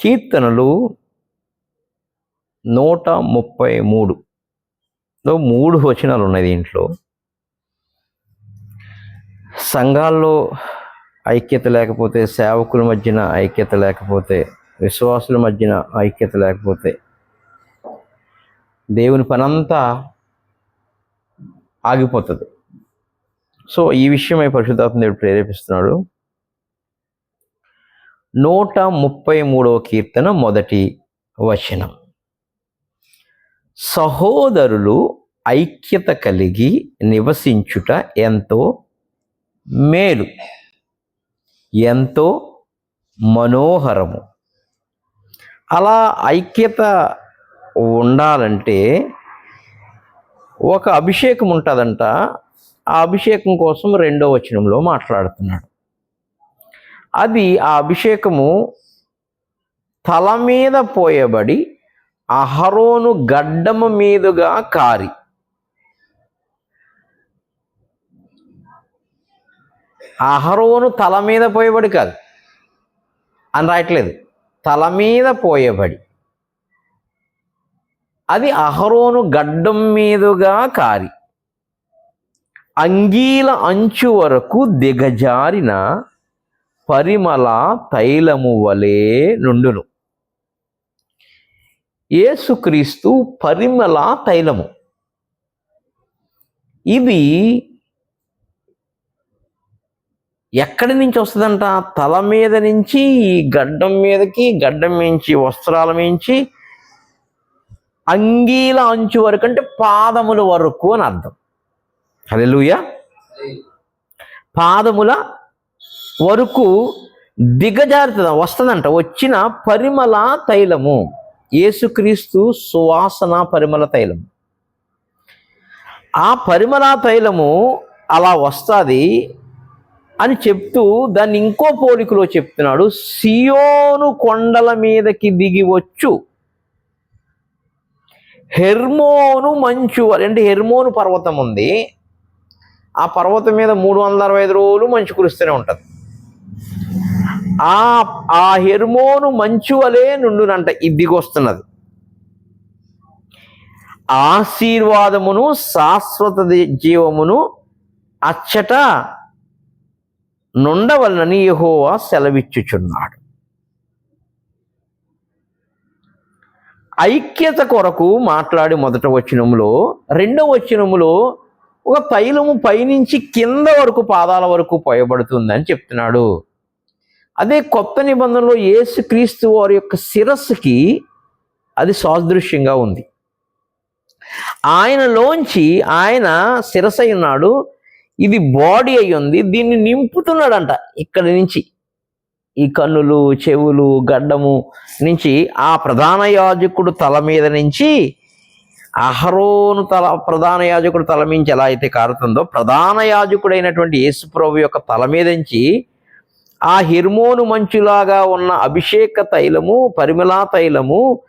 కీర్తనలు నూట ముప్పై మూడులో మూడు వచనాలు ఉన్నాయి దీంట్లో. సంఘాల్లో ఐక్యత లేకపోతే సేవకుల మధ్యన ఐక్యత లేకపోతే విశ్వాసుల మధ్యన ఐక్యత లేకపోతే దేవుని పనంతా ఆగిపోతుంది. సో ఈ విషయమై పరిశుద్ధాత్మ దేవుడు ప్రేరేపిస్తున్నాడు. నూట ముప్పై మూడవ కీర్తన మొదటి వచనం. సహోదరులు ఐక్యత కలిగి నివసించుట ఎంతో మేలు ఎంతో మనోహరము. అలా ఐక్యత ఉండాలంటే ఒక అభిషేకం ఉంటుందంట. ఆ అభిషేకం కోసం రెండో వచనంలో మాట్లాడుతున్నాడు. అది ఆ అభిషేకము తల మీద పోయబడి అహరోను గడ్డము మీదుగా కారి. అహరోను తల మీద పోయబడి కాదు. అని రాయట్లేదు. తల మీద పోయబడి. అది అహరోను గడ్డం మీదుగా కారి. అంగీల అంచు వరకు దిగజారిన పరిమళ తైలము వలె నుండును. యేసుక్రీస్తు పరిమళ తైలము. ఇది ఎక్కడి నుంచి వస్తుందంట? తల మీద నుంచి ఈ గడ్డం మీదకి గడ్డం మించి వస్త్రాల మించి అంగీల అంచు వరకు అంటే పాదముల వరకు అని అర్థం. హల్లెలూయా. పాదముల వరకు దిగజారుతుంది వస్తుందంట వచ్చిన పరిమళ తైలము. యేసుక్రీస్తు సువాసన పరిమళ తైలము. ఆ పరిమళ తైలము అలా వస్తుంది అని చెప్తూ దాన్ని ఇంకో పోలికలో చెప్తున్నాడు సియోను కొండల మీదకి దిగివచ్చు హెర్మోను మంచు అంటే హెర్మోను పర్వతం ఉంది. ఆ పర్వతం మీద మూడు వందల అరవై ఐదు రోజులు మంచు కురుస్తూనే ఉంటుంది. ఆ ఆ హెర్మోను మంచు వలే నుండునంట ఇది దిగొస్తున్నది. ఆశీర్వాదమును శాశ్వత జీవమును అచ్చట నుండవలనని యహోవా సెలవిచ్చుచున్నాడు. ఐక్యత కొరకు మాట్లాడి మొదట వచనములో రెండవ వచనములో ఒక తైలము పైనుంచి కింద వరకు పాదాల వరకు పోయబడుతుందని చెప్తున్నాడు. అదే కొత్త నిబంధనలో యేసుక్రీస్తు వారి యొక్క శిరస్సుకి అది సాదృశ్యంగా ఉంది. ఆయనలోంచి ఆయన శిరసై ఉన్నాడు ఇది బాడీ అయి ఉంది దీన్ని నింపుతున్నాడంట ఇక్కడి నుంచి. ఈ కన్నులు చెవులు గడ్డము నుంచి ఆ ప్రధాన యాజకుడు తల మీద నుంచి అహరోను తల ప్రధాన యాజకుడు తల నుంచి ఎలా అయితే కారుతుందో ప్రధాన యాజకుడైనటువంటి యేసుప్రభు యొక్క తల మీద నుంచి ఆ హిర్మోను మంచులాగా ఉన్న అభిషేక తైలము పరిమళా తైలము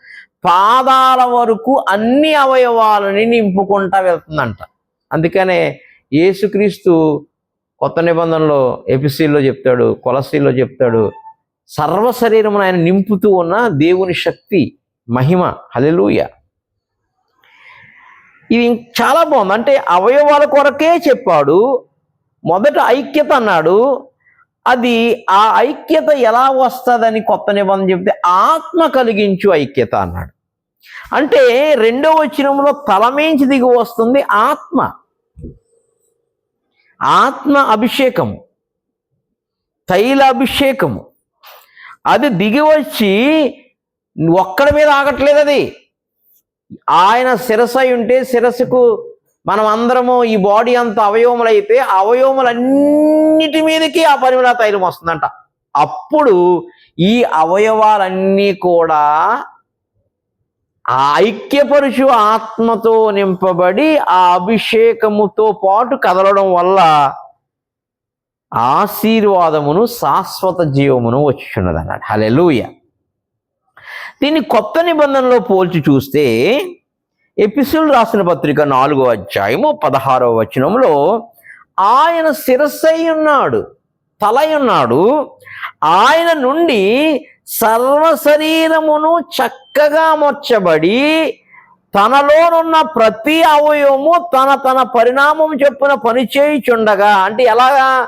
పాదాల వరకు అన్ని అవయవాలని నింపుకుంటా వెళ్తుందంట. అందుకనే యేసుక్రీస్తు కొత్త నిబంధనలో ఎపిసీల్లో చెప్తాడు కొలసీల్లో చెప్తాడు సర్వ శరీరమును ఆయన నింపుతూ ఉన్న దేవుని శక్తి మహిమ హలెలూయ ఇది చాలా బాగుంది. అంటే అవయవాల కొరకే చెప్పాడు మొదట ఐక్యత అన్నాడు అది ఆ ఐక్యత ఎలా వస్తుందని కొత్త నిబంధన చెప్తే ఆత్మ కలిగించు ఐక్యత అన్నాడు. అంటే రెండో వచనంలో తలమేంచి దిగి వస్తుంది ఆత్మ. ఆత్మ అభిషేకము. తైల అభిషేకము. అది దిగి వచ్చి ఒక్కడి మీద ఆగట్లేదు అది. ఆయన శిరసై ఉంటే శిరస్సుకు మనం అందరము ఈ బాడీ అంత అవయవములైతే అవయవములన్నిటి మీదకి ఆ పరిమళ తైలం వస్తుందంట. అప్పుడు ఈ అవయవాలన్నీ కూడా ఆ ఐక్యపరుచు ఆత్మతో నింపబడి ఆ అభిషేకముతో పాటు కదలడం వల్ల ఆశీర్వాదమును శాశ్వత జీవమును వచ్చుచున్నది అన్నాడు హలెలూయ దీన్ని కొత్త నిబంధనలో పోల్చి చూస్తే ఎపిసోడ్ రాసిన పత్రిక నాలుగో అధ్యాయము పదహారో వచనంలో ఆయన శిరస్సై ఉన్నాడు తలై ఉన్నాడు. ఆయన నుండి సర్వ శరీరమును చక్కగా మొచ్చబడి తనలోనున్న ప్రతి అవయవము తన తన పరిణామం చెప్పున పనిచేయుచుండగా అంటే ఎలాగా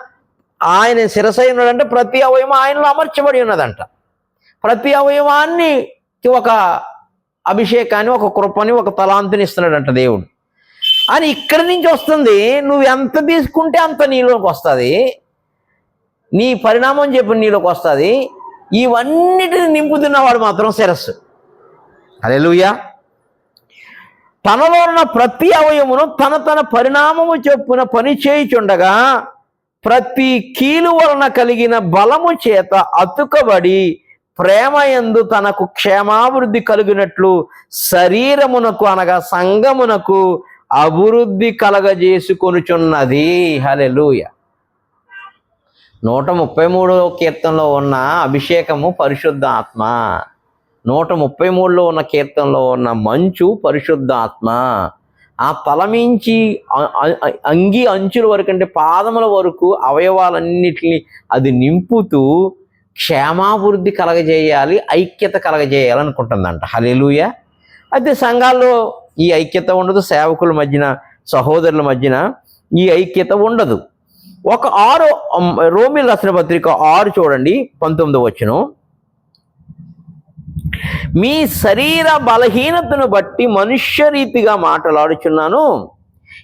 ఆయన శిరసై ఉన్నాడంటే ప్రతి అవయవం ఆయనలో అమర్చబడి ఉన్నదంట. ప్రతి అవయవాన్ని ఒక అభిషేకాన్ని ఒక కృపని ఒక తలాంతిని ఇస్తున్నాడంట దేవుడు. అని ఇక్కడి నుంచి వస్తుంది నువ్వు ఎంత తీసుకుంటే అంత నీలోకి వస్తుంది. నీ పరిణామం చెప్పి నీలోకి వస్తుంది. ఇవన్నిటిని నింపుతున్నవాడు మాత్రం శిరస్సు. అదే తనలో ఉన్న ప్రతి అవయమును తన తన పరిణామము చొప్పున పని చేయుచుండగా ప్రతి కీలు వలన కలిగిన బలము చేత అతుకబడి ప్రేమ యందు తనకు క్షేమాభివృద్ధి కలిగినట్లు శరీరమునకు అనగా సంగమునకు అభివృద్ధి కలగజేసుకొనుచున్నది. హలెలుయ నూట ముప్పై మూడో కీర్తనలో ఉన్న అభిషేకము పరిశుద్ధ ఆత్మ నూట ముప్పై మూడులో ఉన్న కీర్తనలో ఉన్న మంచు పరిశుద్ధ ఆత్మ ఆ తలమించి అంగి అంచుల వరకు అంటే పాదముల వరకు అవయవాలన్నిటిని అది నింపుతూ క్షేమాభివృద్ధి కలగజేయాలి ఐక్యత కలగజేయాలనుకుంటుందంట. హలేలుయ అయితే సంఘాల్లో ఈ ఐక్యత ఉండదు సేవకుల మధ్యన సహోదరుల మధ్యన ఈ ఐక్యత ఉండదు. ఒక ఆరు రోమిల్ రచన పత్రిక ఆరు చూడండి పంతొమ్మిది వచ్చును మీ శరీర బలహీనతను బట్టి మనుష్య రీతిగా మాట్లాడుచున్నాను.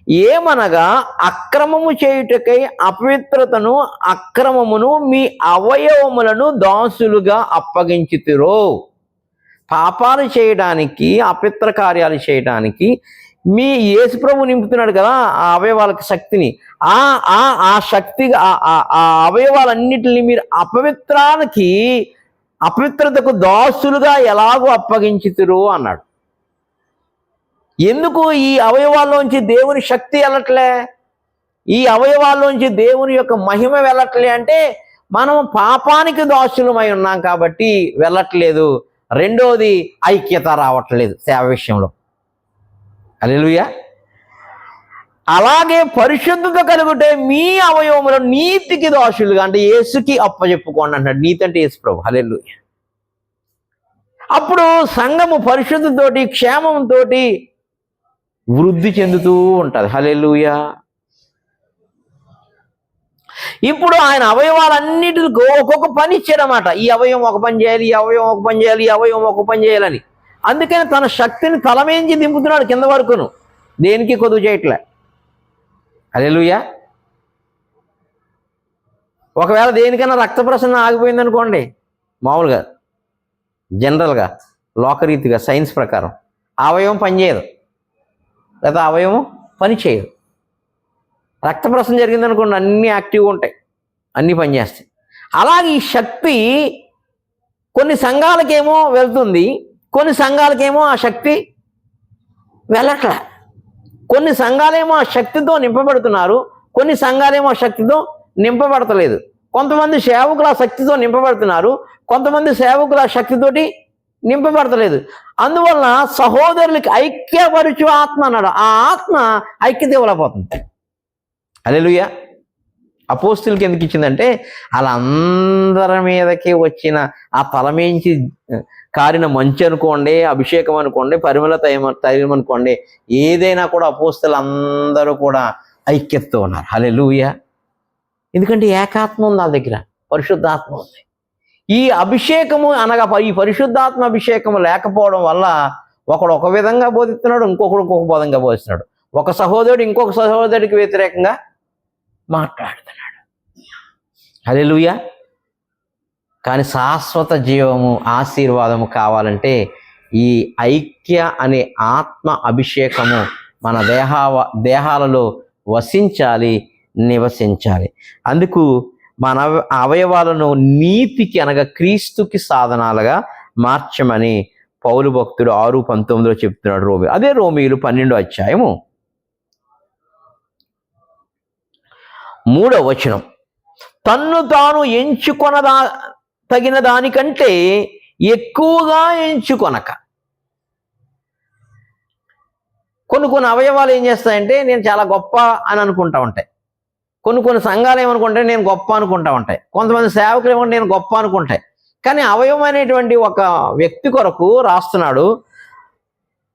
ఏమనగా అక్రమము చేయుటకై అపవిత్రతను అక్రమమును మీ అవయవములను దాసులుగా అప్పగించుతురో. పాపాలు చేయడానికి అపిత్ర కార్యాలు చేయడానికి మీ యేసు ప్రభు నింపుతున్నాడు కదా ఆ అవయవాలకు శక్తిని. ఆ ఆ ఆ శక్తి ఆ- ఆ ఆ అవయవాలన్నిటిని మీరు అపవిత్రానికి అపవిత్రతకు దాసులుగా ఎలాగో అప్పగించుతురు అన్నాడు. ఎందుకు ఈ అవయవాల్లోంచి దేవుని శక్తి వెళ్ళట్లే? ఈ అవయవాల్లోంచి దేవుని యొక్క మహిమ వెళ్ళట్లే అంటే మనం పాపానికి దాసులమై ఉన్నాం కాబట్టి వెళ్ళట్లేదు. రెండోది ఐక్యత రావట్లేదు సేవ విషయంలో. అలెలుయా అలాగే పరిశుద్ధత కలుగుటే మీ అవయవములు నీతికి దోషులుగా అంటే యేసుకి అప్పచెప్పుకోండి అంటాడు నీతి అంటే యేసు ప్రభు. హలెలు అప్పుడు సంఘము పరిశుద్ధతోటి క్షేమంతో వృద్ధి చెందుతూ ఉంటుంది. హలెలుయా ఇప్పుడు ఆయన అవయవాలన్నిటికీ ఒక్కొక్క పని ఇచ్చాడనమాట ఈ అవయవం ఒక పని చేయాలి ఈ అవయవం ఒక పని చేయాలి ఈ అవయవం ఒక పని చేయాలని. అందుకని తన శక్తిని తలమేంచి దింపుతున్నాడు కింద వరకును. దేనికి కొద్దు చేయట్లే. అదేలుయా ఒకవేళ దేనికైనా రక్త ప్రసరణ ఆగిపోయింది అనుకోండి మామూలుగా జనరల్గా లోకరీతిగా సైన్స్ ప్రకారం అవయవం పనిచేయదు లేదా అవయవం పని చేయదు. రక్త ప్రసరణ జరిగింది అనుకోండి అన్నీ యాక్టివ్గా ఉంటాయి. అన్నీ పనిచేస్తాయి అలాగే ఈ శక్తి కొన్ని సంఘాలకేమో వెళ్తుంది కొన్ని సంఘాలకేమో ఆ శక్తి వెళ్ళట్లే కొన్ని సంఘాలేమో ఆ శక్తితో నింపబడుతున్నారు కొన్ని సంఘాలేమో ఆ శక్తితో నింపబడతలేదు. కొంతమంది సేవకులు ఆ శక్తితో నింపబడుతున్నారు కొంతమంది సేవకులు ఆ శక్తితోటి నింపబడతలేదు. అందువలన సహోదరులకి ఐక్యపరచు ఆత్మ అన్నాడు. ఆ ఆత్మ ఐక్యత ఇవ్వలేకపోతుంది అలెలుయ అపోస్తులకి ఎందుకు ఇచ్చిందంటే వాళ్ళందరి మీదకి వచ్చిన ఆ తలమేంచి కారిన మంచి అనుకోండి అభిషేకం అనుకోండి పరిమళ తయమ తైలం అనుకోండి ఏదైనా కూడా అపోస్తులు అందరూ కూడా ఐక్యతతో ఉన్నారు. హలెలుయ ఎందుకంటే ఏకాత్మ ఉంది వాళ్ళ దగ్గర. పరిశుద్ధాత్మ ఉంది. ఈ అభిషేకము అనగా ఈ పరిశుద్ధాత్మ అభిషేకము లేకపోవడం వల్ల ఒకడు ఒక విధంగా బోధిస్తున్నాడు ఇంకొకడు ఇంకొక విధంగా బోధిస్తున్నాడు. ఒక సహోదరుడు ఇంకొక సహోదరుడికి వ్యతిరేకంగా మాట్లాడుతున్నాడు. హల్లెలూయా. కానీ శాశ్వత జీవము ఆశీర్వాదము కావాలంటే ఈ ఐక్య అనే ఆత్మ అభిషేకము మన దేహ దేహాలలో వసించాలి నివసించాలి. అందుకు మన అవయవాలను నీతికి అనగా క్రీస్తుకి సాధనాలుగా మార్చమని పౌలు భక్తుడు ఆరు పంతొమ్మిదిలో చెప్తున్నాడు రోమి. అదే రోమిలు పన్నెండో అధ్యాయము. మూడవ వచనం. తన్ను తాను ఎంచుకొనదా తగిన దానికంటే ఎక్కువగా ఎంచుకొనక. కొన్ని కొన్ని అవయవాలు ఏం చేస్తాయంటే నేను చాలా గొప్ప అని అనుకుంటా ఉంటాయి. కొన్ని కొన్ని సంఘాలు ఏమనుకుంటే నేను గొప్ప అనుకుంటా ఉంటాయి. కొంతమంది సేవకులు ఏమంటే నేను గొప్ప అనుకుంటాయి. కానీ అవయవం అనేటువంటి ఒక వ్యక్తి కొరకు రాస్తున్నాడు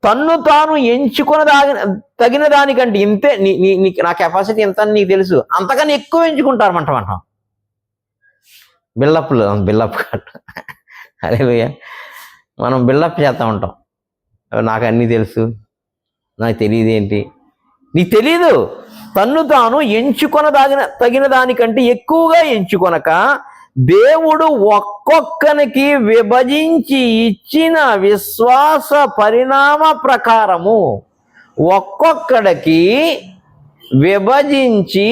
తన్ను తాను ఎంచుకున్న దాగిన తగిన దానికంటే ఇంతే నీ నీ నీకు నా కెపాసిటీ ఎంత అని నీకు తెలుసు. అంతకన్నా ఎక్కువ ఎంచుకుంటారు అంట మనం. బిల్డప్లు బిల్డప్ కట్ అరే మనం బిల్డప్ చేస్తూ ఉంటాం. నాకు అన్నీ తెలుసు. నాకు తెలియదు ఏంటి? నీకు తెలీదు. తన్ను తాను ఎంచుకొన దాగిన తగిన దానికంటే ఎక్కువగా ఎంచుకొనక దేవుడు ఒక్కొక్కనికి విభజించి ఇచ్చిన విశ్వాస పరిణామ ప్రకారము ఒక్కొక్కడికి విభజించి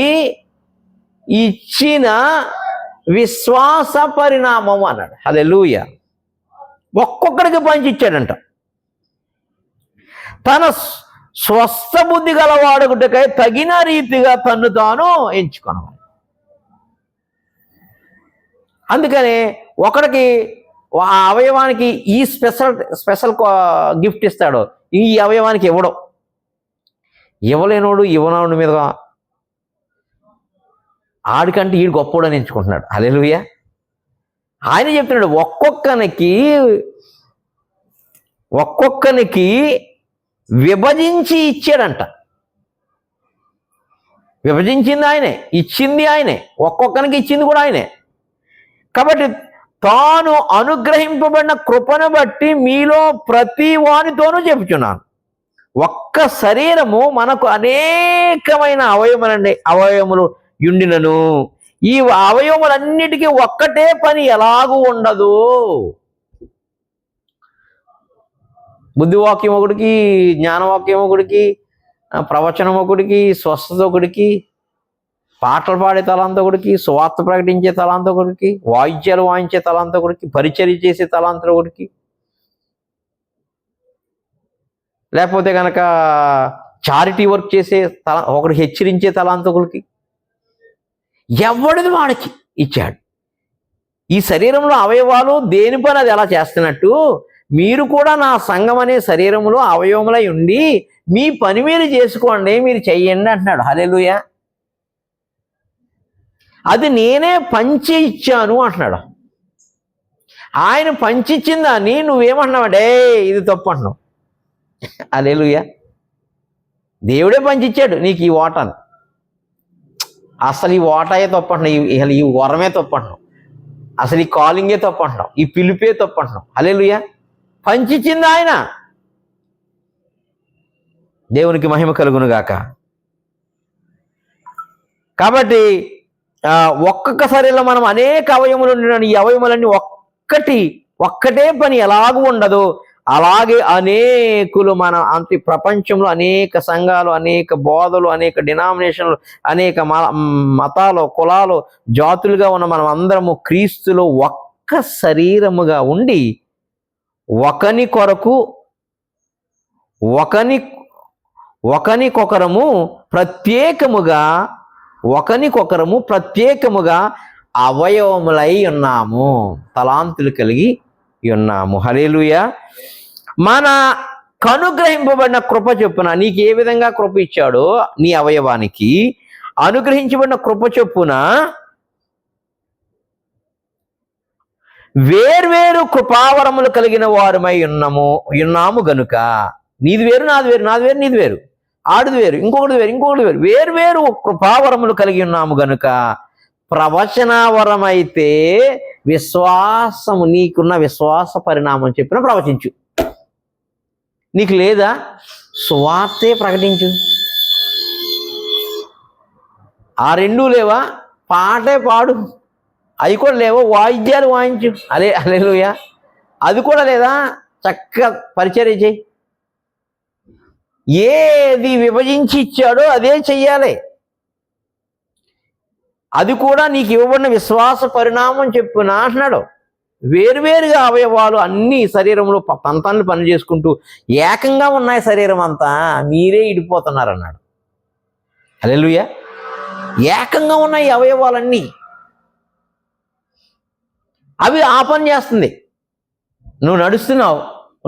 ఇచ్చిన విశ్వాస పరిణామం అన్నాడు. అదే లూయ ఒక్కొక్కడికి పంచి ఇచ్చాడంట తన స్వస్థ బుద్ధి గలవాడుగుటకై తగిన రీతిగా తన్ను తాను ఎంచుకున్నాడు అందుకని ఒకడికి ఆ అవయవానికి ఈ స్పెషల్ స్పెషల్ గిఫ్ట్ ఇస్తాడు. ఈ అవయవానికి ఇవ్వడం ఇవ్వలేనోడు ఇవ్వనోడు మీద ఆడికంటే ఈడు గొప్పోడని ఎంచుకుంటున్నాడు. అలెలుయ్య ఆయన చెప్తున్నాడు ఒక్కొక్కనికి ఒక్కొక్కనికి విభజించి ఇచ్చాడంట. విభజించింది ఆయనే ఇచ్చింది ఆయనే ఒక్కొక్కరికి ఇచ్చింది కూడా ఆయనే. కాబట్టి తాను అనుగ్రహింపబడిన కృపను బట్టి మీలో ప్రతి వానితోనూ చెబుతున్నాను ఒక్క శరీరము మనకు అనేకమైన అవయవములండి అవయవములు యుండినను. ఈ అవయవములన్నిటికీ ఒక్కటే పని ఎలాగూ ఉండదు. బుద్ధివాక్యం ఒకటికి జ్ఞానవాక్యం ఒకటికి ప్రవచనం ఒకడికి స్వస్థత ఒకడికి పాటలు పాడే తలాంత ఒకటికి సువార్త ప్రకటించే తలాంత ఒకటికి వాయిద్యాలు వాయించే తలాంత ఒకటికి పరిచర్య చేసే తలాంత ఒకటికి లేకపోతే కనుక చారిటీ వర్క్ చేసే తల ఒకటి హెచ్చరించే తలాంతకులకి ఎవడిది వాడికి? ఇచ్చాడు. ఈ శరీరంలో అవయవాలు దేని పని అది ఎలా చేస్తున్నట్టు? మీరు కూడా నా సంఘం అనే శరీరంలో అవయవములై ఉండి మీ పని మీరు చేసుకోండి మీరు చెయ్యండి అంటున్నాడు. హలెలుయ అది నేనే పంచి ఇచ్చాను అంటున్నాడు. ఆయన పంచిచ్చిన దాన్ని నువ్వేమంటున్నావాడే ఇది తప్పు అంటున్నావు. అలేలుయ దేవుడే పంచిచ్చాడు నీకు ఈ ఓటాను అసలు ఈ ఓటాయే తప్పు అంటున్నావు. ఈ- అసలు ఈ వరమే తప్పు అంటున్నావు. అసలు ఈ కాలింగే తప్పు అంటున్నావు. ఈ పిలిపే తప్పు అంటున్నావు. అలేలుయ పంచిచ్చింది ఆయన. దేవునికి మహిమ కలుగునుగాక కాబట్టి ఒక్కొక్కసారి ఇలా మనం అనేక అవయములు ఉండిన ఈ అవయములన్నీ ఒక్కటి ఒక్కటే పని ఎలాగూ ఉండదు. అలాగే అనేకులు మన అంత ప్రపంచంలో అనేక సంఘాలు అనేక బోధలు అనేక డినామినేషన్లు అనేక మతాలు కులాలు జాతులుగా ఉన్న మనం అందరము క్రీస్తులో ఒక్క శరీరముగా ఉండి ఒకని కొరకు ఒకని ఒకనికొకరము ప్రత్యేకముగా ఒకనికొకరము ప్రత్యేకముగా అవయవములై ఉన్నాము. తలాంతులు కలిగి ఉన్నాము. హరేలుయ మన కనుగ్రహింపబడిన కృప చొప్పున నీకు ఏ విధంగా కృప ఇచ్చాడో నీ అవయవానికి అనుగ్రహించబడిన కృప చొప్పున వేర్వేరు కృపావరములు కలిగిన వారమై ఉన్నాము ఉన్నాము గనుక నీది వేరు నాది వేరు నాది వేరు నీది వేరు. ఆడిది వేరు ఇంకొకటి వేరు ఇంకొకటి వేరు. వేర్వేరు కృపావరములు కలిగి ఉన్నాము గనుక ప్రవచనావరం అయితే విశ్వాసము నీకున్న విశ్వాస పరిణామం చెప్పిన ప్రవచించు. నీకు లేదా? సువార్తే ప్రకటించు. ఆ రెండూ లేవా? పాటే పాడు. అవి కూడా లేవో వాయిద్యాలు వాయించు. అలే అలేలుయా అది కూడా లేదా? చక్కగా పరిచర్య చేయి. ఏది విభజించి ఇచ్చాడో అదే చెయ్యాలి. అది కూడా నీకు ఇవ్వబడిన విశ్వాస పరిణామం చెప్పున అంటున్నాడు. వేరువేరుగా అవయవాలు అన్ని శరీరంలో పంతాన్ని పని చేసుకుంటూ ఏకంగా ఉన్నాయి శరీరం అంతా. మీరే ఇడిపోతున్నారు అన్నాడు. అలెలుయ ఏకంగా ఉన్నాయి అవయవాలన్నీ. అవి ఆ పని చేస్తుంది. నువ్వు నడుస్తున్నావు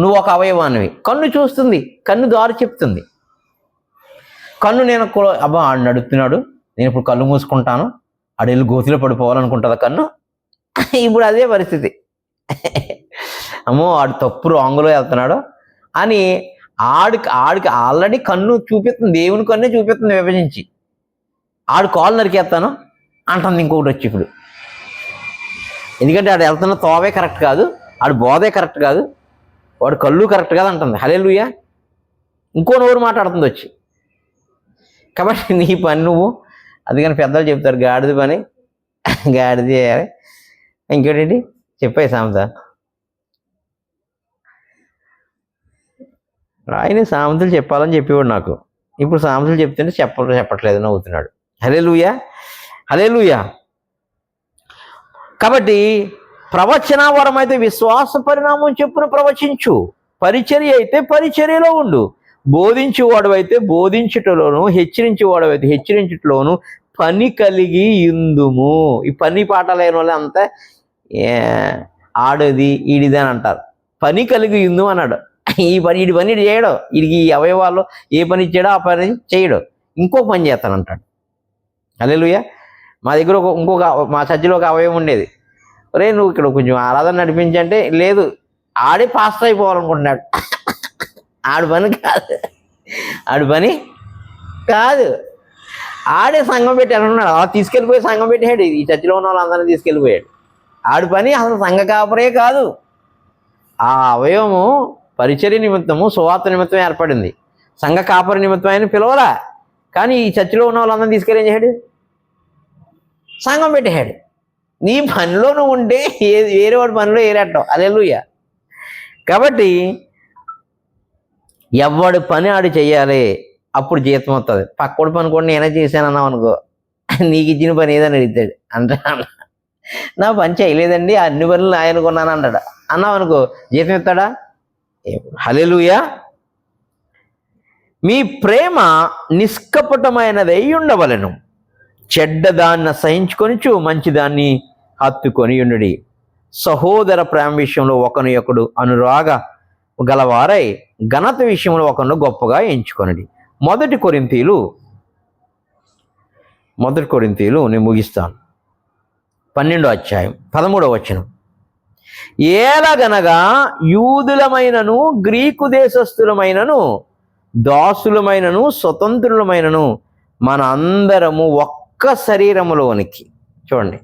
నువ్వు ఒక అవయవానివి. కన్ను చూస్తుంది కన్ను దారి చెప్తుంది. కన్ను నేను అబ్బా ఆడు నడుస్తున్నాడు నేను ఇప్పుడు కళ్ళు మూసుకుంటాను ఆడు వెళ్ళి గోతిలో పడిపోవాలనుకుంటుందా కన్ను? ఇప్పుడు అదే పరిస్థితి. అమ్మో ఆడు తప్పు రాంగులో వెళ్తున్నాడు అని ఆడికి ఆడికి ఆల్రెడీ కన్ను చూపిస్తుంది దేవుని కన్నే చూపిస్తుంది విభజించి. ఆడు కాలు నరికేస్తాను అంటుంది ఇంకొకటి వచ్చి ఇప్పుడు. ఎందుకంటే ఆడు వెళ్తున్న తోవే కరెక్ట్ కాదు ఆడు బోధే కరెక్ట్ కాదు వాడు కళ్ళు కరెక్ట్ కాదు అంటుంది. హలే ఇంకో నోరు మాట్లాడుతుంది వచ్చి. కాబట్టి నీ పని నువ్వు. అందుకని పెద్దలు చెప్తారు గాడిద పని. గాడిద చేయాలి. ఇంకోటి చెప్పాయి సామెత. ఆయన సామెతలు చెప్పాలని చెప్పేవాడు నాకు. ఇప్పుడు సామెతలు చెప్తుంటే చెప్ప చెప్పట్లేదు నవ్వుతున్నాడు. హలే లూయా హలే లూయా కాబట్టి ప్రవచన వరం అయితే విశ్వాస పరిణామం చెప్పున ప్రవచించు. పరిచర్య అయితే పరిచర్యలో ఉండు. బోధించేవాడు అయితే బోధించుటలోను హెచ్చరించేవాడు అయితే హెచ్చరించుటలోను పని కలిగి ఇందుము. ఈ పని పాట లేని వాళ్ళు అంతా ఆడది ఈడిది అని అంటారు. పని కలిగి ఇందు అన్నాడు. ఈ పని ఈడి పని చేయడం. చేయడు వీడికి ఈ అవయవాల్లో ఏ పని ఇచ్చాడో ఆ పని చేయడు. ఇంకో పని చేస్తానంటాడు. అల్లెలుయ్య మా దగ్గర ఒక ఇంకొక మా చర్చిలో ఒక అవయవం ఉండేది. రే నువ్వు ఇక్కడ కొంచెం ఆరాధన నడిపించంటే లేదు ఆడే పాస్టర్ అయిపోవాలనుకుంటున్నాడు. ఆడి పని కాదు. ఆడి పని కాదు. ఆడే సంఘం పెట్టి అనుకున్నాడు అలా తీసుకెళ్ళిపోయి సంఘం పెట్టాడు ఈ చర్చిలో ఉన్న వాళ్ళందరినీ తీసుకెళ్ళిపోయాడు. ఆడి పని అసలు సంఘ కాపరే కాదు. ఆ అవయవము పరిచర్య నిమిత్తము సువార్త నిమిత్తం ఏర్పడింది. సంఘ కాపరి నిమిత్తం ఆయన పిలవలా. కానీ ఈ చర్చిలో ఉన్న వాళ్ళందరినీ తీసుకెళ్ళి ఏం చేశాడు? సంఘం పెట్టాడు నీ పనిలో నువ్వు ఉంటే ఏ వేరే వాడి పనిలో ఏరేటం అలెలుయ్య కాబట్టి ఎవడి పని ఆడు చేయాలి అప్పుడు జీతం వస్తుంది పక్కోడి పని కూడా నేనే చేశాను అన్నావు అనుకో నీకు ఇచ్చిన పని ఏదని అడుగుతాడు అంటే నా పని చేయలేదండి అన్ని పనులు ఆయన కొన్నాను అంటాడు. అన్నావు అనుకో జీతం ఇస్తాడా హలెలుయా మీ ప్రేమ నిష్కపటమైనదై ఉండవలను. చెడ్డదాన్ని సహించుకొనిచు మంచిదాన్ని హత్తుకొని ఉండుడి. సహోదర ప్రేమ విషయంలో ఒకని ఒకడు అనురాగ గలవారై ఘనత విషయంలో ఒకను గొప్పగా ఎంచుకొనడి. మొదటి కొరింతీలు మొదటి కొరింతీలు నేను ముగిస్తాను. పన్నెండో అధ్యాయం పదమూడవ వచనం. ఏలగనగా యూదులమైనను గ్రీకు దేశస్థులమైనను దాసులమైనను స్వతంత్రులమైనను మన అందరము ఒక్క శరీరములోనికి చూడండి.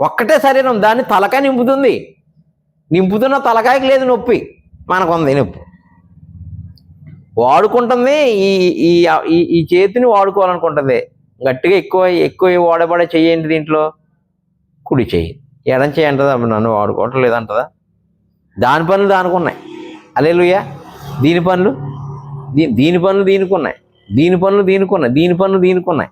ఒక్కటే శరీరం దాన్ని తలకాయ నింపుతుంది. నింపుతున్న తలకాయకి లేదు నొప్పి మనకుంది నొప్పి. వాడుకుంటుంది ఈ ఈ ఈ- ఈ చేతిని వాడుకోవాలనుకుంటుంది. గట్టిగా ఎక్కువ ఎక్కువ వాడబడే చెయ్యండి దీంట్లో? కుడి చెయ్యి. ఎడం చెయ్యి అంటదా? నన్ను వాడుకోవటం లేదంటదా దాని పనులు దానికి ఉన్నాయి. అలేలుయ్యా దీని పనులు దీ దీని పనులు దీనికి ఉన్నాయి. దీని పనులు దీనికి ఉన్నాయి. దీని పనులు దీనికి ఉన్నాయి.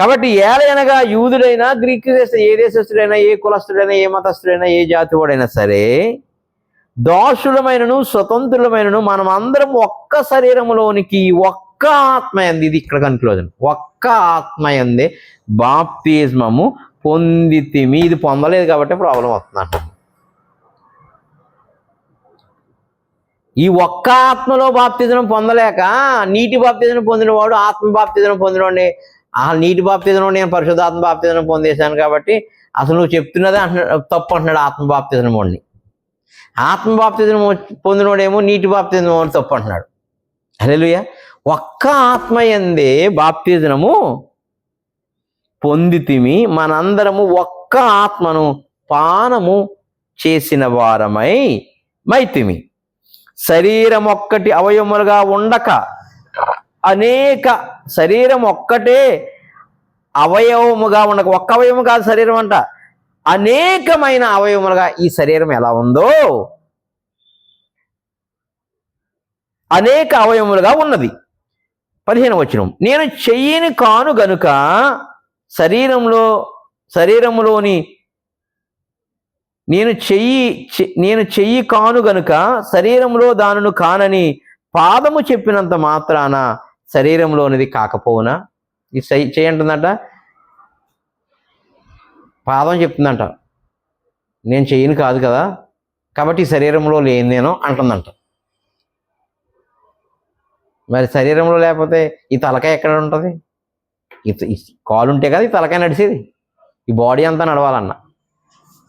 కాబట్టి ఏలైనగా యూదుడైనా గ్రీక్ దేశ ఏ దేశస్తుడైనా ఏ కులస్తుడైనా ఏ మతస్థుడైనా ఏ జాతి వాడైనా సరే దోషులమైనను స్వతంత్రులమైనను మనం అందరం ఒక్క శరీరంలోనికి ఒక్క ఆత్మయంది ఇది ఇక్కడ కన్క్లూజన్ ఒక్క ఆత్మయందే బాప్తిజమము పొందితిమి. ఇది పొందలేదు కాబట్టి ప్రాబ్లం వస్తుంది ఈ ఒక్క ఆత్మలో బాప్తిజనం పొందలేక నీటి బాప్తిజనం పొందినవాడు ఆత్మ బాప్తిజనం పొందినవాడిని ఆ నీటి బాప్తిజనం నేను పరిశుద్ధాత్మ బాప్తిజనం పొందేశాను కాబట్టి అసలు నువ్వు చెప్తున్నదే అంటున్నాడు తప్పు అంటున్నాడు ఆత్మ బాప్తిజనం వాడిని. ఆత్మ బాప్తిజనం పొందినోడేమో నీటి బాప్తిజనం అని తప్పు అంటున్నాడు. హల్లెలూయ. ఒక్క ఆత్మ ఎందే బాప్తిజనము పొందితిమి మనందరము ఒక్క ఆత్మను పానము చేసిన వారమై మైతిమి. శరీరం ఒక్కటి అవయములుగా ఉండక అనేక శరీరం ఒక్కటే అవయవముగా ఉండక ఒక్క అవయవము కాదు శరీరం అంట. అనేకమైన అవయవములుగా ఈ శరీరం ఎలా ఉందో అనేక అవయవములుగా ఉన్నది. పదిహేను వచనం. నేను చెయ్యిని కాను గనుక శరీరంలో శరీరములోని నేను చెయ్యి చె- నేను చెయ్యి కాను గనుక శరీరంలో దానిని కానని పాదము చెప్పినంత మాత్రాన శరీరంలోనిది కాకపోవునా? ఈ చెయ్యి చెయ్యి అంటుందంట పాదం చెప్తుందంట. నేను చేయను కాదు కదా? కాబట్టి ఈ శరీరంలో లేని నేను అంటుందంట. మరి శరీరంలో లేకపోతే ఈ తలకాయ ఎక్కడ ఉంటుంది? ఈ కాలు ఉంటే కదా ఈ తలకాయ నడిచేది ఈ బాడీ అంతా నడవాలన్న.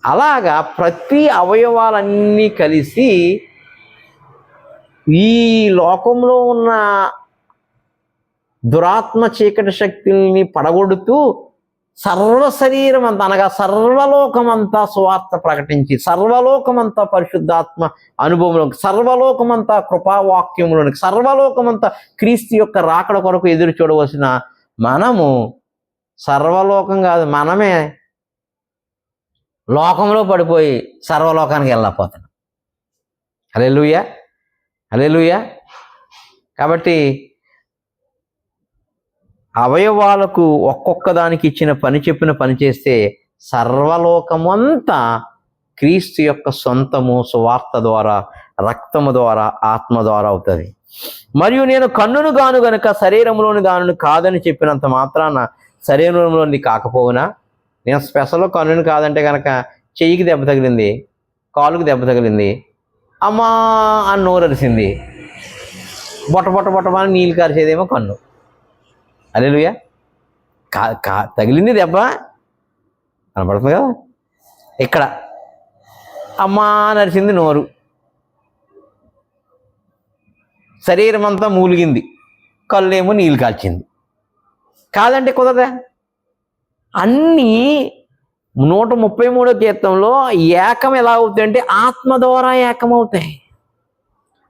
అలాగా ప్రతి అవయవాలన్నీ కలిసి ఈ లోకంలో ఉన్న దురాత్మ చీకటి శక్తుల్ని పడగొడుతూ సర్వ శరీరం అంతా అనగా సర్వలోకమంతా సువార్త ప్రకటించి సర్వలోకమంతా పరిశుద్ధాత్మ అనుభవంలోకి సర్వలోకమంతా కృపావాక్యములోనికి సర్వలోకమంతా క్రీస్తు యొక్క రాకడ కొరకు ఎదురు చూడవలసిన మనము సర్వలోకం కాదు మనమే లోకంలో పడిపోయి సర్వలోకానికి వెళ్ళకపోతున్నాం అలే లూయా కాబట్టి అవయవాలకు ఒక్కొక్క దానికి ఇచ్చిన పని చెప్పిన పని చేస్తే సర్వలోకమంతా క్రీస్తు యొక్క సొంతము సువార్త ద్వారా రక్తము ద్వారా ఆత్మ ద్వారా అవుతుంది మరియు నేను కన్నును గాను గనక శరీరంలోని దానిని కాదని చెప్పినంత మాత్రాన శరీరంలోని కాకపోవునా నేను స్పెషల్ కన్నుని కాదంటే కనుక చెయ్యికి దెబ్బ తగిలింది కాలుకి దెబ్బ తగిలింది అమ్మా అని నోరరిసింది బొట్ట బొట్ట బొట్టమని నీళ్ళు కారిసేదేమో కన్ను అలెలుయా కా కా తగిలింది దెబ్బ. కనపడుతుంది కదా? ఇక్కడ. అమ్మా నడిచింది నోరు. శరీరం అంతా మూలిగింది. కళ్ళేమో నీళ్ళు కాల్చింది. కాదంటే కుదరదా? అన్నీ నూట ముప్పై మూడో కీర్తంలో ఏకం ఎలా అవుతాయంటే ఆత్మ ద్వారా ఏకమవుతాయి.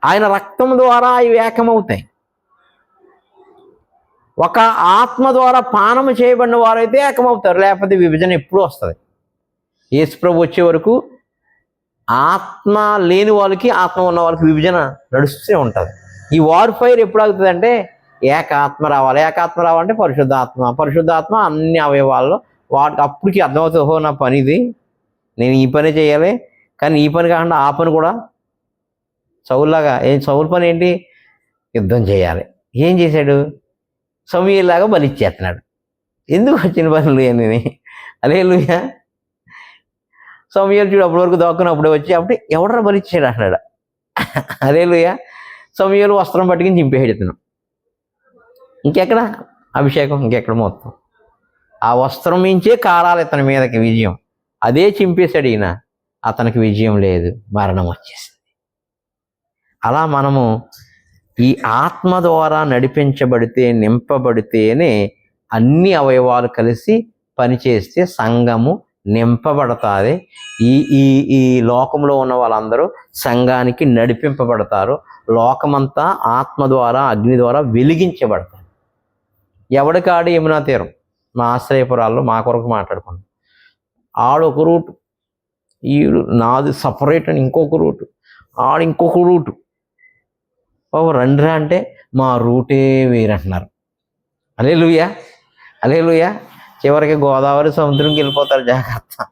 ఆయన రక్తం ద్వారా అవి ఏకమవుతాయి. ఒక ఆత్మ ద్వారా పానము చేయబడిన వారైతే ఏకమవుతారు. లేకపోతే విభజన ఎప్పుడూ వస్తుంది. యేసుప్రభు వచ్చే వరకు ఆత్మ లేని వాళ్ళకి ఆత్మ ఉన్న వాళ్ళకి విభజన నడుస్తూనే ఉంటుంది. ఈ వార్ ఫైర్ ఎప్పుడు అవుతుంది అంటే ఏకాత్మ రావాలి. ఏకాత్మ రావాలంటే పరిశుద్ధాత్మ. పరిశుద్ధాత్మ అన్ని అవయవాల్లో వాటికి అప్పటికి అర్థమవుతుంది. ఓహో నా పని ఇది. నేను ఈ పని చేయాలి. కానీ ఈ పని కాకుండా ఆ పని కూడా చౌల్లాగా ఏం చౌల్ పని ఏంటి? యుద్ధం చేయాలి. ఏం చేశాడు? సమీలాగా బలిచ్చేస్తున్నాడు. ఎందుకు వచ్చిన పనులు అని అదే లూయ సమయాలు చూడు అప్పటి వరకు దోక్కుని అప్పుడే వచ్చి అప్పుడు ఎవడరా బలిచ్చాడు అంటున్నాడు. అదే లూయ సమయాలు వస్త్రం పట్టుకుని చింపేసేడుతున్నాం ఇంకెక్కడ? అభిషేకం ఇంకెక్కడ మొత్తం? ఆ వస్త్రం మించే కారాలి ఇతని మీదకి విజయం. అదే చింపేశాడు ఈయన. అతనికి విజయం లేదు. మరణం వచ్చేసింది. అలా మనము ఈ ఆత్మ ద్వారా నడిపించబడితే నింపబడితేనే అన్ని అవయవాలు కలిసి పనిచేస్తే సంఘము నింపబడతాది. ఈ ఈ ఈ లోకంలో ఉన్న వాళ్ళందరూ సంఘానికి నడిపింపబడతారు. లోకమంతా ఆత్మ ద్వారా అగ్ని ద్వారా వెలిగించబడతారు. ఎవడికాడు యమునా తీరం? మా ఆశ్రయపురాల్లో మా కొరకు మాట్లాడుకున్నాం ఆడొక రూటు. ఈడు నాది సపరేట్ అని ఇంకొక రూటు. ఆడు ఇంకొక రూటు. బాబు రండిరా అంటే మా రూటే వేరంటున్నారు. అలే లూయా అలే లూయా చివరికి గోదావరి సముద్రంకి వెళ్ళిపోతారు జాగ్రత్త.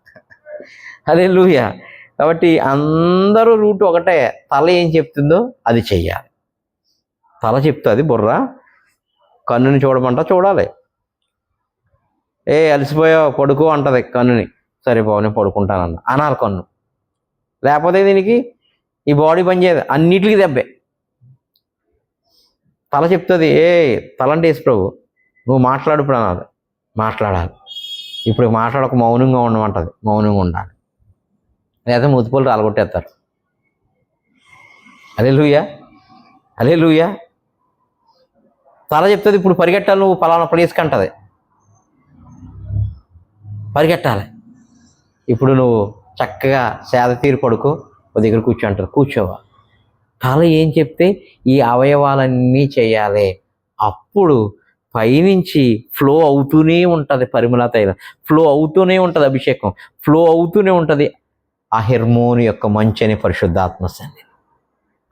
అలే లూయా కాబట్టి అందరూ రూట్ ఒకటే. తల ఏం చెప్తుందో అది చెయ్యాలి. తల చెప్తుంది బుర్ర. కన్నుని చూడమంట చూడాలి. ఏ అలసిపోయావు పడుకో అంటది కన్నుని. సరే బాబు నేను పడుకుంటానన్న. అనాలి కన్ను. లేకపోతే దీనికి ఈ బాడీ పనిచేయదు. అన్నిటికీ దెబ్బే. తల చెప్తుంది ఏ తలంటేసి ప్రభు నువ్వు మాట్లాడు ఇప్పుడు అన్నది మాట్లాడాలి. ఇప్పుడు మాట్లాడక మౌనంగా ఉండమంటది. మౌనంగా ఉండాలి. లేదా ముతుపులు రాలగొట్టేస్తారు. అలే లూయా అలే లూయా తల చెప్తుంది ఇప్పుడు పరిగెట్టాలి నువ్వు పలానా ప్లేస్కి అంటది. పరిగెట్టాలి. ఇప్పుడు నువ్వు చక్కగా సేద తీరు పడుకో ఒక దగ్గర కూర్చోంటారు కూర్చోవా. కళ ఏం చెప్తే ఈ అవయవాలన్నీ చేయాలి. అప్పుడు పైనుంచి ఫ్లో అవుతూనే ఉంటుంది పరిమళ తైలం. ఫ్లో అవుతూనే ఉంటుంది అభిషేకం. ఫ్లో అవుతూనే ఉంటుంది ఆ హెర్మోన్ యొక్క మంచని పరిశుద్ధాత్మ సన్నిధి.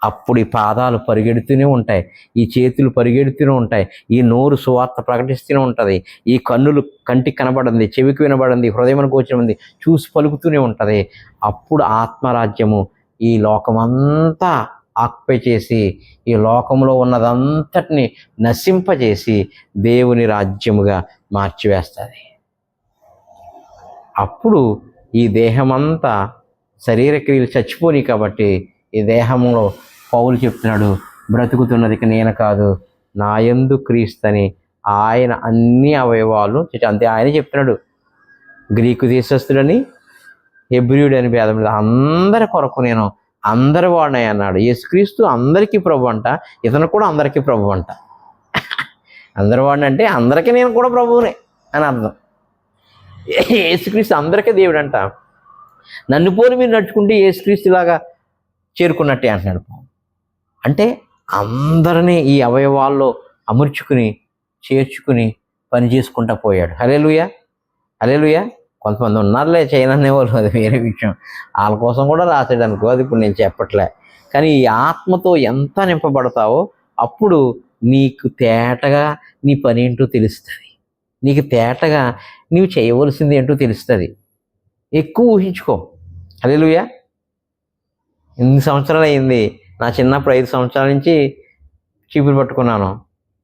అప్పుడు ఈ పాదాలు పరిగెడుతూనే ఉంటాయి. ఈ చేతులు పరిగెడుతూనే ఉంటాయి. ఈ నోరు సువార్త ప్రకటిస్తూనే ఉంటుంది. ఈ కన్నులు కంటికి కనబడింది చెవికి వినబడింది హృదయం గోచరమైంది చూసి పలుకుతూనే ఉంటుంది. అప్పుడు ఆత్మరాజ్యము ఈ లోకమంతా ఆక్పై చేసి ఈ లోకంలో ఉన్నదంతటిని నశింపజేసి దేవుని రాజ్యముగా మార్చివేస్తుంది. అప్పుడు ఈ దేహమంతా శరీర క్రియలు కాబట్టి ఈ దేహంలో పౌలు చెప్తున్నాడు బ్రతుకుతున్నది ఇక నేను కాదు నాయందు క్రీస్తని ఆయన అన్ని అవయవాలు అంతే ఆయన చెప్తున్నాడు గ్రీకు దేశస్థుడని హెబ్రియుడని అని భేదం లేదు అందరి కొరకు నేను అందరి వాడినై అన్నాడు. యేసుక్రీస్తు అందరికీ ప్రభు అంట ఇతను కూడా అందరికీ ప్రభు అంట. అందరి వాడినంటే అందరికీ నేను కూడా ప్రభువునే అని అర్థం. యేసుక్రీస్తు అందరికీ దేవుడు అంట నన్ను పోలి మీరు నడుచుకుంటే యేసుక్రీస్తులాగా చేరుకున్నట్టే అంటున్నాడు అంటే అందరినీ ఈ అవయవాల్లో అమర్చుకుని చేర్చుకుని పని చేసుకుంటా పోయాడు. హలేలుయా హలేలుయా కొంతమంది ఉన్నారులే చేయననే వాళ్ళు అది వేరే విషయం. వాళ్ళ కోసం కూడా రాసాడు అనుకో అది ఇప్పుడు నేను చెప్పట్లే. కానీ ఈ ఆత్మతో ఎంత నింపబడతావో అప్పుడు నీకు తేటగా నీ పని ఏంటో తెలుస్తుంది. నీకు తేటగా నీవు చేయవలసింది ఏంటో తెలుస్తుంది. ఎక్కువ ఊహించుకో. అదేలుయా ఎన్ని సంవత్సరాలు అయింది నా చిన్నప్పుడు ఐదు సంవత్సరాల నుంచి చీపురు పట్టుకున్నాను.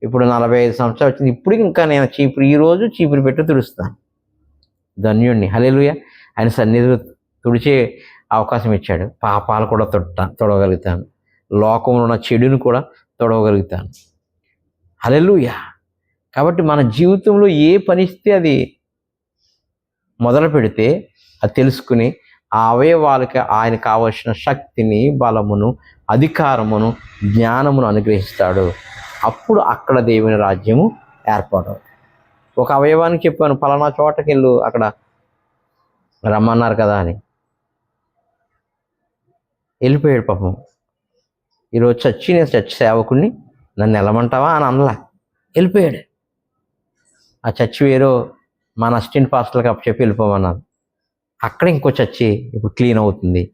ఇప్పుడు నలభై ఐదు సంవత్సరాలు వచ్చింది. ఇప్పుడు ఇంకా నేను చీపురు ఈ రోజు చీపురు పెట్టి తుడుస్తాను. ధన్యుణ్ణి హలేలుయ ఆయన సన్నిధిలో తుడిచే అవకాశం ఇచ్చాడు. పాపాలు కూడా తొట్ట తొడవగలుగుతాను లోకంలో ఉన్న చెడుని కూడా తొడవగలుగుతాను హలెలుయ కాబట్టి మన జీవితంలో ఏ పనిస్తే అది మొదలు పెడితే అది తెలుసుకుని ఆ అవయవాలకి ఆయన కావలసిన శక్తిని బలమును అధికారమును జ్ఞానమును అనుగ్రహిస్తాడు. అప్పుడు అక్కడ దేవుని రాజ్యము ఏర్పాటు ఒక అవయవానికి చెప్పాను పలానా చోటకి వెళ్ళు అక్కడ రమ్మన్నారు కదా అని. వెళ్ళిపోయాడు పాపం. ఈరోజు చచ్చి నేను చచ్చి సేవకుడిని నన్ను వెళ్ళమంటావా అని అనలా. వెళ్ళిపోయాడు. ఆ చచ్చి వేరో మన అసిస్టెంట్ పాస్టర్కి అప్పచెప్పి వెళ్ళిపోమన్నాను అక్కడ ఇంకో చచ్చి ఇప్పుడు క్లీన్ అవుతుంది.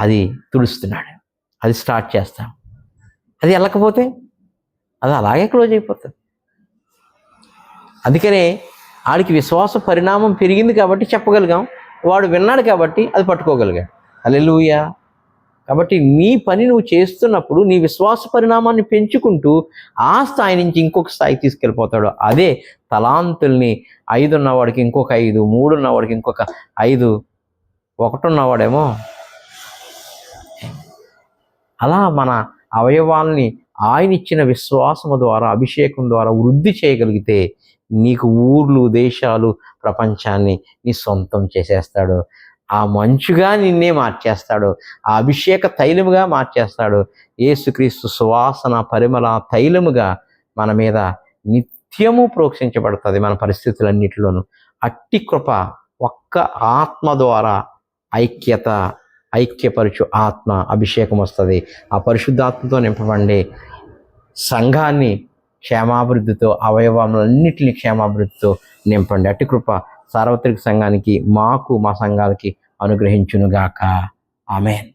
అది తుడుస్తున్నాడు. అది స్టార్ట్ చేస్తాం. అది వెళ్ళకపోతే అది అలాగే క్లోజ్ అయిపోతుంది. అందుకనే ఆడికి విశ్వాస పరిణామం పెరిగింది కాబట్టి చెప్పగలిగాం. వాడు విన్నాడు కాబట్టి అది పట్టుకోగలిగాడు. అలెలుయా కాబట్టి నీ పని నువ్వు చేస్తున్నప్పుడు నీ విశ్వాస పరిణామాన్ని పెంచుకుంటూ ఆ స్థాయి నుంచి ఇంకొక స్థాయికి తీసుకెళ్ళిపోతాడు. అదే తలాంతుల్ని ఐదు ఉన్నవాడికి ఇంకొక ఐదు మూడు ఉన్నవాడికి ఇంకొక ఐదు ఒకటి ఉన్నవాడేమో. అలా మన అవయవాల్ని ఆయన ఇచ్చిన విశ్వాసము ద్వారా అభిషేకం ద్వారా వృద్ధి చేయగలిగితే నీకు ఊర్లు దేశాలు ప్రపంచాన్ని నీ సొంతం చేసేస్తాడు. ఆ మంచుగా నిన్నే మార్చేస్తాడు. ఆ అభిషేక తైలముగా మార్చేస్తాడు. ఏసుక్రీస్తు సువాసన పరిమళ తైలముగా మన మీద నిత్యము ప్రోక్షించబడుతుంది మన పరిస్థితులన్నిటిలోనూ. అట్టి కృప ఒక్క ఆత్మ ద్వారా ఐక్యత ఐక్యపరచు ఆత్మ అభిషేకం వస్తుంది. ఆ పరిశుద్ధాత్మతో నింపబడి సంఘాన్ని క్షేమాభివృద్ధితో అవయవములన్నింటినీ క్షేమాభివృద్ధితో నింపండి. అట్టి కృప సార్వత్రిక సంఘానికి మాకు మా సంఘాలకి అనుగ్రహించునుగాక. ఆమెన్.